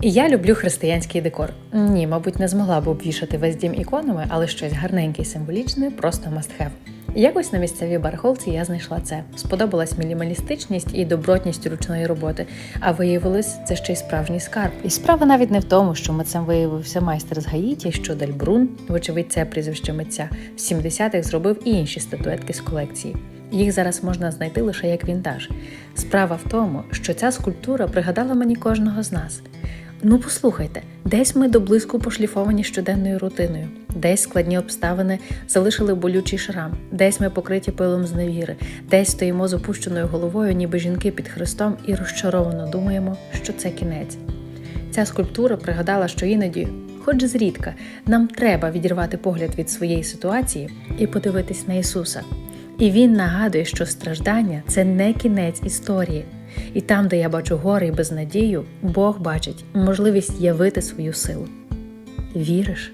І я люблю християнський декор. Ні, мабуть, не змогла б обвішати весь дім іконами, але щось гарненьке і символічне просто must have. Якось на місцевій барахолці я знайшла це. Сподобалась мінімалістичність і добротність ручної роботи. А виявилось, це ще й справжній скарб. І справа навіть не в тому, що митцем виявився майстер з Гаїті, що Дельбрун, вочевидь, це прізвище митця, в 70-х зробив і інші статуетки з колекції. Їх зараз можна знайти лише як вінтаж. Справа в тому, що ця скульптура пригадала мені кожного з нас. Ну, послухайте, десь ми до блиску пошліфовані щоденною рутиною, десь складні обставини залишили болючий шрам, десь ми покриті пилом зневіри, десь стоїмо з опущеною головою, ніби жінки під хрестом, і розчаровано думаємо, що це кінець. Ця скульптура пригадала, що іноді, хоч зрідка, нам треба відірвати погляд від своєї ситуації і подивитись на Ісуса. І він нагадує, що страждання це не кінець історії. І там, де я бачу гори і безнадію, Бог бачить можливість явити свою силу. Віриш?